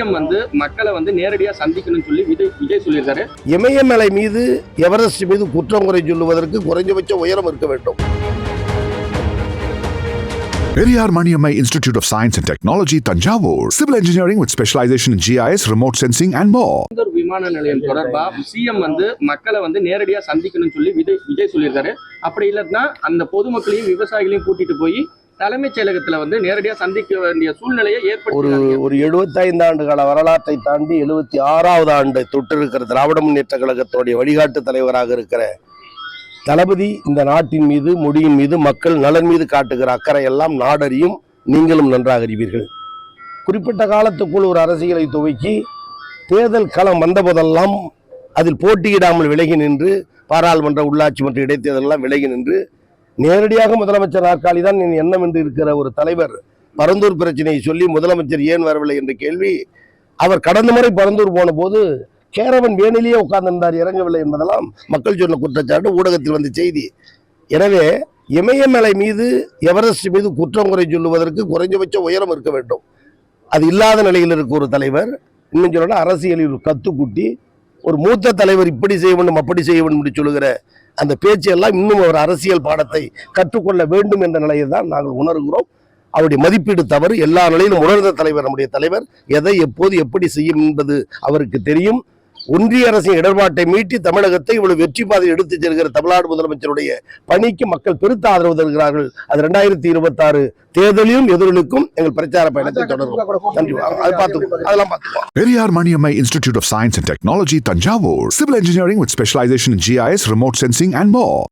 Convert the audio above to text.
CM வந்து மக்களை வந்து நேரடியா சந்திக்கணும்னு சொல்லி விஜய் விஜய் சொல்லியிருக்காரு இமயமலை மீது எவரெஸ்ட் மீது குற்றம் குறை சொல்லுவதற்கு குறைஞ்சபட்ச உயரம் இருக்க வேண்டும் Institute of Science and Technology, Tanjavur. Civil engineering with specialization in GIS, remote sensing, and more. ஒரு விமான நிலையம் தொடர்பா சிஎம் வந்து மக்களை வந்து நேரடியா சந்திக்கணும்னு சொல்லி விஜய் விஜய் சொல்லியிருக்காரு அப்படி இல்லைன்னா அந்த பொதுமக்களையும் விவசாயிகளையும் கூட்டிட்டு போய் தலைமைச் செயலகத்துல வந்து நேரடியா சந்திக்க வேண்டிய சூழ்நிலையை ஒரு ஏற்படுத்தி ஒரு எழுபத்தைந்து ஆண்டு கால வரலாற்றை தாண்டி எழுபத்தி ஆறாவது ஆண்டை தொட்டிருக்கிற திராவிட முன்னேற்ற கழகத்துடைய வழிகாட்டு தலைவராக இருக்கிற தளபதி இந்த நாட்டின் மீது மொழியின் மீது மக்கள் நலன் மீது காட்டுகிற அக்கறை எல்லாம் நாடறியும் நீங்களும் நன்றாக அறிவீர்கள். குறிப்பிட்ட காலத்துக்குள் ஒரு அரசியலை துவக்கி தேர்தல் களம் வந்தபோதெல்லாம் அதில் போட்டியிடாமல் விலகி நின்று பாராளுமன்ற உள்ளாட்சி மற்றும் இடைத்தேர்தலெல்லாம் விலகி நின்று நேரடியாக முதலமைச்சர் நாற்காலி தான் என் எண்ணம் என்று இருக்கிற ஒரு தலைவர் பரந்தூர் பிரச்சனையை சொல்லி முதலமைச்சர் ஏன் வரவில்லை என்ற கேள்வி. அவர் கடந்த முறை பரந்தூர் போன போது கேரவன் வேணிலேயே உட்கார்ந்திருந்தார் இறங்கவில்லை என்பதெல்லாம் மக்கள் சொன்ன குற்றச்சாட்டு ஊடகத்தில் வந்த செய்தி. எனவே இமயமலை மீது எவரெஸ்ட் மீது குற்றம் குறை சொல்லுவதற்கு குறைஞ்சபட்ச உயரம் இருக்க வேண்டும். அது இல்லாத நிலையில் இருக்க ஒரு தலைவர் இன்னும் சொல்லணும் அரசியலில் ஒரு கத்துக்குட்டி ஒரு மூத்த தலைவர் இப்படி செய்ய வேண்டும் அப்படி செய்ய வேண்டும் என்று சொல்லுகிற அந்த பேச்செல்லாம் இன்னும் ஒரு அரசியல் பாடத்தை கற்றுக்கொள்ள வேண்டும் என்ற நிலையை தான் நாங்கள் உணர்கிறோம். அவருடைய மதிப்பீடு தவறு. எல்லா நிலையிலும் உணர்ந்த தலைவர் நம்முடைய தலைவர் எதை எப்போது எப்படி செய்யும் என்பது அவருக்கு தெரியும். ஒன்றிய அரசின் இடர்பாட்டை மீட்டி தமிழகத்தை இவ்வளவு வெற்றி பாதையில் எடுத்துச் செல்கிற தமிழ்நாடு முதலமைச்சருடைய பணிக்கு மக்கள் பெருத்த ஆதரவு தருகிறார்கள். அது ரெண்டாயிரத்தி இருபத்தி ஆறு தேர்தலிலும் எதிரொலிக்கும் எங்கள் பிரச்சார பயணத்தை தொடரும் நன்றி. அது பார்த்துக்கோ அதெல்லாம் பார்த்துக்கோ Periyar Maniammai Institute of Science and Technology, Tanjavur. Civil engineering with specialization in GIS, remote sensing, and more.